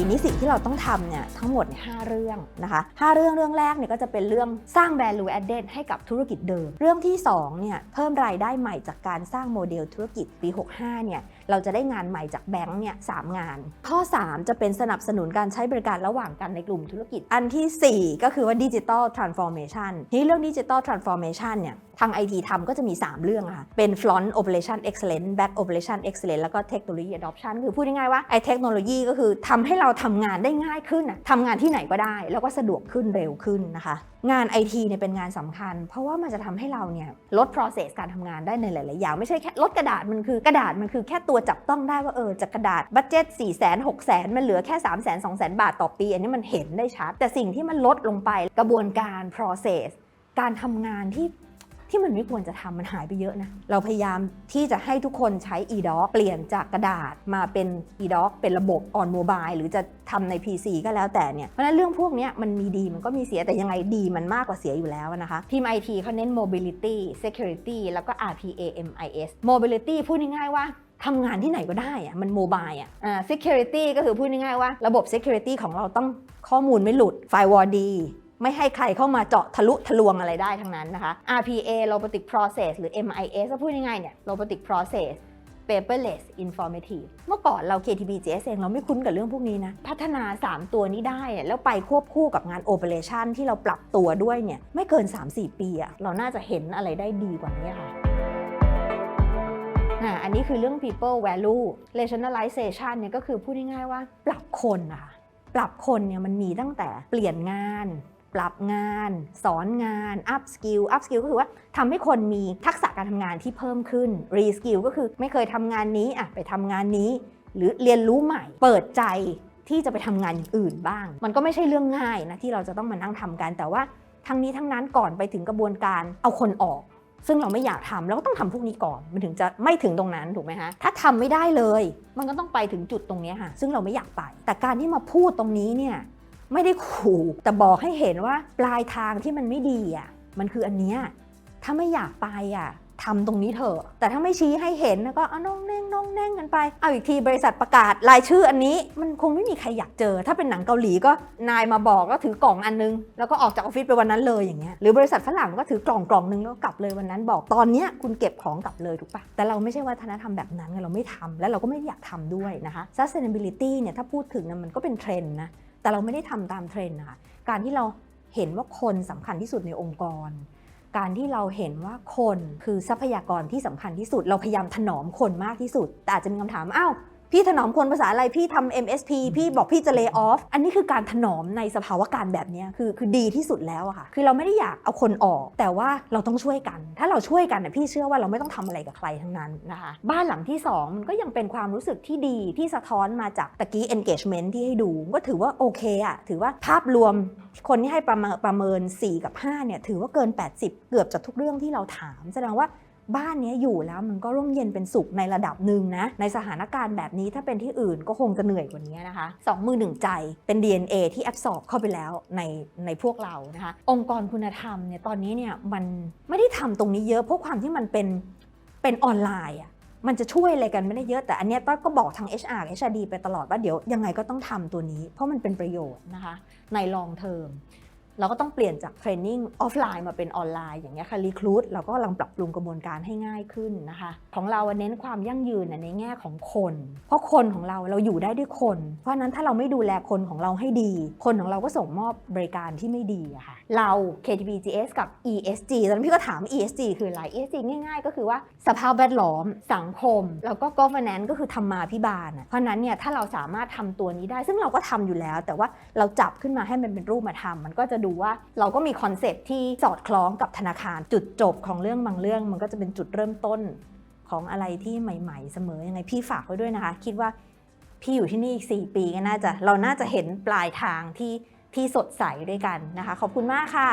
ปีนี้สิ่งที่เราต้องทำเนี่ยทั้งหมดห้าเรื่องนะคะห้าเรื่องเรื่องแรกเนี่ยก็จะเป็นเรื่องสร้าง value added ให้กับธุรกิจเดิม เรื่องที่สองเนี่ยเพิ่มรายได้ใหม่จากการสร้างโมเดลธุรกิจปี 65เนี่ย เราจะได้งานใหม่จากแบงก์เนี่ยสามงาน ข้อ 3 จะเป็นสนับสนุนการใช้บริการระหว่างกันในกลุ่มธุรกิจ อันทีสี่4 ก็คือว่าดิจิ t a ลทรานส์ฟอร์เมชันที่เรื่องดิจิ t a ลทรานส์ฟอร์เมชันเนี่ยทาง IT ทำก็จะมี 3 เรื่องค่ะ เป็น front operation excellence back operation excellence แล้วก็ technology adoption คือพูดง่ายๆว่าไอเทคโนโลยีก็คือทำให้เราทำงานได้ง่ายขึ้นทำงานที่ไหนก็ได้ แล้วก็สะดวกขึ้นเร็วขึ้นนะคะ งาน IT เนี่ยเป็นงานสำคัญ เพราะว่ามันจะทำให้เราเนี่ยลด process การทำงานได้ในหลาย ๆ อย่าง ไม่ใช่แค่ลดกระดาษมันคือกระดาษมันคือแค่ตัวจับต้องได้ว่าเออจากกระดาษบัตเจ็ต4 0 0 0 0 0 6 0 0 0 0มันเหลือแค่3 0 0 0 0 0 2 0 0 0 0 บาทต่อปี อันนี้มันเห็นได้ชัด แต่สิ่งที่มันลดลงไปกระบวนการ process การทำงานที่ ที่มันไม่ควรจะทำมันหายไปเยอะนะ เราพยายามที่จะให้ทุกคนใช้ eDoc เปลี่ยนจากกระดาษมาเป็น eDoc เป็นระบบ on mobile หรือจะทำใน PC ก็แล้วแต่เนี่ย เพราะฉะนั้นเรื่องพวกนี้มันมีดีมันก็มีเสียแต่ยังไงดีมันมากกว่าเสียอยู่แล้วนะคะ ทีม IT เขาเน้น mobility security แล้วก็ RPA MIS mobility พูดง่ายๆว่าทำงานที่ไหนก็ได้อะมันโมบายอะอ่า security ก็คือพูดง่ายๆว่าระบบ security ของเราต้องข้อมูลไม่หลุด firewall ดี ไม่ให้ใครเข้ามาเจาะทะลุทะลวงอะไรได้ทั้งนั้นนะคะ RPA robotic process หรือ MIS ถ้าพูดง่ายๆเนี่ย robotic process paperless informative เมื่อก่อนเรา KTBGS เองเราไม่คุ้นกับเรื่องพวกนี้นะ พัฒนา 3 ตัวนี้ได้แล้วไปควบคู่กับงาน operation ที่เราปรับตัวด้วยเนี่ยไม่เกิน 3-4 ปีอะเราน่าจะเห็นอะไรได้ดีกว่านี้ค่ะอะอันนี้คือเรื่อง people value rationalization เนี่ยก็คือพูดง่ายๆว่าปรับคนนะคะปรับคนเนี่ยมันมีตั้งแต่เปลี่ยนงาน ปรับงาน สอนงาน up skill up skill ก็คือว่าทำให้คนมีทักษะการทำงานที่เพิ่มขึ้น re skill ก็คือไม่เคยทำงานนี้อะไปทำงานนี้ หรือเรียนรู้ใหม่ เปิดใจที่จะไปทำงานอย่างอื่นบ้าง มันก็ไม่ใช่เรื่องง่ายนะที่เราจะต้องมานั่งทำกันแต่ว่าทั้งนี้ทั้งนั้นก่อนไปถึงกระบวนการเอาคนออก ซึ่งเราไม่อยากทำเราก็ต้องทำพวกนี้ก่อนมันถึงจะไม่ถึงตรงนั้นถูกไหมฮะถ้าทำไม่ได้เลย มันก็ต้องไปถึงจุดตรงนี้ค่ะซึ่งเราไม่อยากไป แต่การที่มาพูดตรงนี้เนี่ย ไม่ได้ขู่แต่บอกให้เห็นว่าปลายทางที่มันไม่ดีอะมันคืออันเนี้ยถ้าไม่อยากไปอะทำตรงนี้เถอะ แต่ถ้าไม่ชี้ให้เห็นแล้วก็เอาน้องแน่งน้องแน่งกันไป เอาอีกทีบริษัทประกาศรายชื่ออันนี้ มันคงไม่มีใครอยากเจอ ถ้าเป็นหนังเกาหลีก็นายมาบอกก็ถือกล่องอันนึง แล้วก็ออกจากออฟฟิศไปวันนั้นเลยอย่างเงี้ย หรือบริษัทฝรั่งก็ถือกล่องกล่องนึงแล้วกลับเลยวันนั้นบอกตอนเนี้ยคุณเก็บของกลับเลยถูกปะแต่เราไม่ใช่วัฒนธรรมแบบนั้นไงเราไม่ทำและเราก็ไม่อยากทำด้วยนะคะ sustainability เนี่ยถ้าพูดถึงนะมันก็เป็นเทรนด์นะ แต่เราไม่ได้ทำตามเทรนด์นะคะการที่เราเห็นว่าคนสำคัญที่สุดในองค์กร การที่เราเห็นว่าคนคือทรัพยากรที่สำคัญที่สุด เราพยายามถนอมคนมากที่สุด แต่อาจจะมีคำถามอ้าว พี่ถนอมคนภาษาอะไรพี่ทำ MSP พี่บอกพี่จะ lay off อันนี้คือการถนอมในสภาวะการแบบนี้คือคือดีที่สุดแล้วอะค่ะ คือเราไม่ได้อยากเอาคนออก แต่ว่าเราต้องช่วยกัน ถ้าเราช่วยกันน่ะพี่เชื่อว่าเราไม่ต้องทำอะไรกับใครทั้งนั้นนะคะ บ้านหลังที่สองมันก็ยังเป็นความรู้สึกที่ดีที่สะท้อนมาจากตะกี้ engagement ที่ให้ดู ก็ถือว่าโอเคอะถือว่าภาพรวมคนที่ให้ประเมินประเมิน 4 กับ5เนี่ยถือว่าเกิน 80 เกือบจะทุกเรื่องที่เราถาม แสดงว่า บ้านนี้อยู่แล้วมันก็ร่มเย็นเป็นสุขในระดับหนึ่งนะ ในสถานการณ์แบบนี้ถ้าเป็นที่อื่นก็คงจะเหนื่อยกว่านี้นะคะสองมือหนึ่งใจเป็น DNA ที่แอบสอบเข้าไปแล้วในในพวกเรานะคะ องค์กรคุณธรรมเนี่ยตอนนี้เนี่ยมันไม่ได้ทำตรงนี้เยอะเพราะความที่มันเป็นเป็นออนไลน์อะมันจะช่วยอะไรกันไม่ได้เยอะแต่อันนี้ต้อยก็บอกทาง HR HRD ไปตลอดว่าเดี๋ยวยังไงก็ต้องทำตัวนี้ เพราะมันเป็นประโยชน์นะคะใน long term เเราก็ต้องเปลี่ยนจากเทรนนิ่งออฟไลน์มาเป็นออนไลน์อย่างเงี้ยค่ะรีค u ู t เราก็กำลังปรับปรุงกระบวนการให้ง่ายขึ้นนะคะ ของเราเน้นความยั่งยืนในแง่ของคน เพราะคนของเราเราอยู่ได้ด้วยคน เพราะนั้นถ้าเราไม่ดูแลคนของเราให้ดี คนของเราก็ส่งมอบบริการที่ไม่ดีอะค่ะเรา KTBGS กับ ESG ตอนนั้นพี่ก็ถาม ESG คืออะไร ESG ง่ายๆ ก็คือว่าสภาพแวดล้อมสังคม แล้วก็ governance ก็คือธรรมาภิบาลเพราะนั้นเนี่ยถ้าเราสามารถทำตัวนี้ได้ ซึ่งเราก็ทำอยู่แล้ว แต่ว่าเราจับขึ้นมาให้มันเป็นรูปมาทำมันก็จะดูดูว่า เราก็มีคอนเซปที่สอดคล้องกับธนาคาร จุดจบของเรื่องบางเรื่อง มันก็จะเป็นจุดเริ่มต้นของอะไรที่ใหม่ ๆ เสมอยังไงพี่ฝากไว้ด้วยนะคะ คิดว่าพี่อยู่ที่นี่อีก4ปีก็น่าจะเราน่าจะเห็นปลายทางที่ที่สดใสด้วยกันนะคะ ขอบคุณมากค่ะ